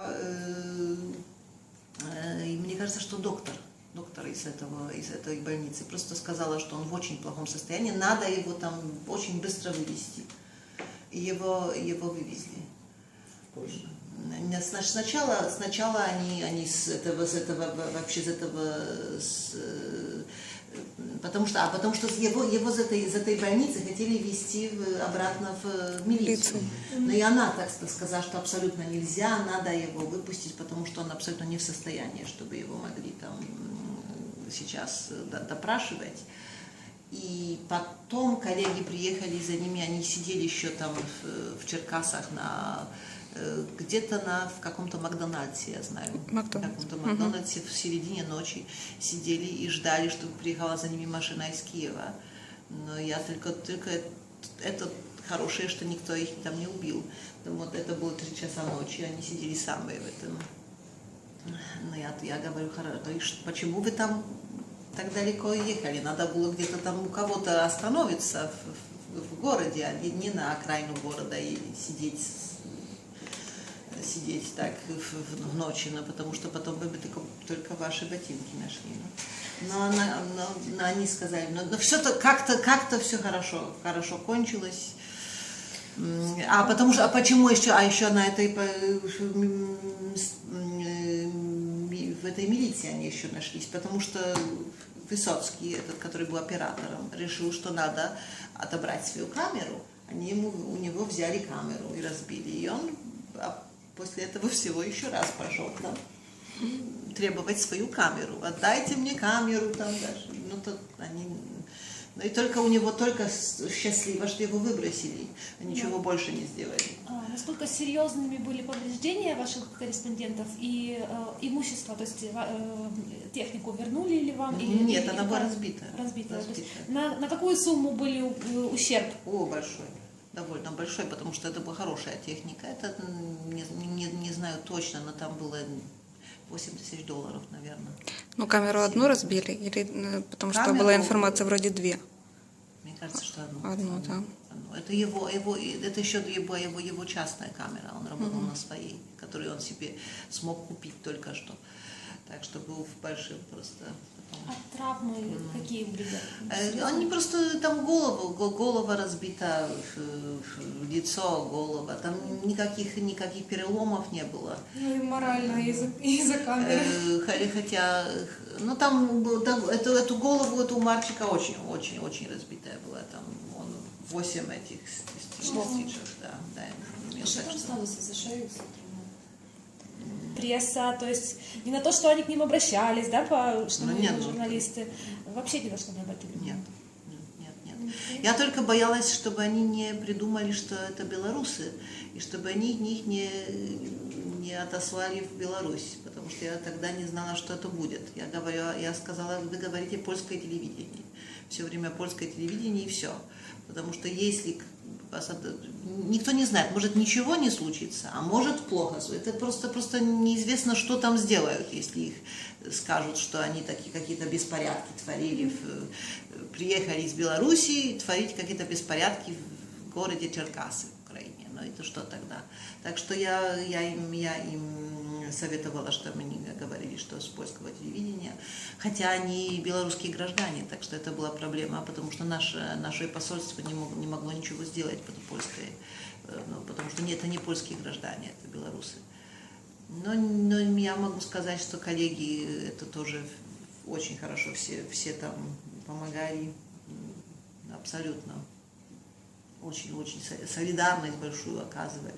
Э, э, И мне кажется, что доктор, доктор из, этого, из этой больницы просто сказала, что он в очень плохом состоянии, надо его там очень быстро вывести. И его, его вывезли. Позже. Сначала, сначала они, они с этого, с этого, вообще с этого, с, э, потому что, а потому что его, его из этой, из этой больницы хотели везти в- обратно в милицию. Но и она так ска- сказала, что абсолютно нельзя, надо его выпустить, потому что он абсолютно не в состоянии, чтобы его могли там сейчас э, до- допрашивать. И потом коллеги приехали за ними, они сидели еще там в, в Черкасах на э, где-то на в каком-то Макдональдсе, я знаю, Макдональдс. в каком-то Макдональдсе в середине ночи сидели и ждали, чтобы приехала за ними машина из Киева. Но я только, только это хорошее, что никто их там не убил. Вот это было три часа ночи, они сидели самые в этом. Но я, я говорю, «Хоро- то и ш- почему вы там так далеко ехали? Надо было где-то там у кого-то остановиться в, в- в городе, а не, на окраину города и сидеть сидеть так в, в ночи, но потому что потом бы только, только ваши ботинки нашли. ну. Но, она, но, но они сказали, но, но все-то как-то как-то все хорошо, хорошо кончилось. А потому что, а почему еще, а еще на этой э, в этой милиции они еще нашлись, потому что Высоцкий, этот, который был оператором, решил, что надо отобрать свою камеру. Они ему, у него взяли камеру и разбили. И он после этого всего еще раз пошел к нам требовать свою камеру. Отдайте мне камеру там даже. Ну, то они... Ну, и только у него только счастливо, что его выбросили. а Ничего больше не сделали. А насколько серьезными были повреждения ваших корреспондентов и э, имущество, то есть э, технику вернули ли вам? или- Нет, или она была как? разбита. Разбита. То есть Разбита. на, на какую сумму были э, ущерб? О, большой. Довольно большой, потому что это была хорошая техника. Это не, не, не знаю точно, но там было 8 тысяч долларов, наверное. Ну, камеру одну разбили, или э, потому что Камеру- была информация вроде две. Мне кажется, что одну. Одну, да. Одну. Это его, его, это еще его, его, его частная камера. Он работал на своей, которую он себе смог купить только что. Так что был в большим просто. А травмы какие были? Э, Они просто там голову, го- голова разбита, лицо, голова. Там никаких, никаких переломов не было. Ну и морально из-за из-за камеры. Э, хо- Хотя, ну там, там эту, эту голову эту у мальчика очень, очень, очень разбитая была. Там он 8 этих с- с- стичек, да, да. Що Так там что- сталося за шею? Пресса, то есть не на то, что они к ним обращались, да, по, что Ну, нет, ну, журналисты, вообще ни на что не обратили Нет, внимания. нет, нет, нет. Я только боялась, чтобы они не придумали, что это белорусы, и чтобы они их не, не отослали в Беларусь, потому что я тогда не знала, что это будет. Я, говорю, я сказала, вы говорите польское телевидение. Все время польское телевидение и все. Потому что если никто не знает, может ничего не случится, а может плохо. Это просто, просто неизвестно, что там сделают, если их скажут, что они такие какие-то беспорядки творили, приехали из Белоруссии творить какие-то беспорядки в городе Черкасы Украине. Ну это что тогда? Так что я, я, им, я им советовала, что мы не говорили, что с польского телевидения, хотя они белорусские граждане, так что это была проблема, потому что наше, наше посольство не, мог- не могло ничего сделать под польское, э, ну, потому что нет, это не польские граждане, это белорусы. Но, но я могу сказать, что коллеги э, это тоже очень хорошо, все, все там помогали, абсолютно. Очень-очень со- солидарность большую оказывают.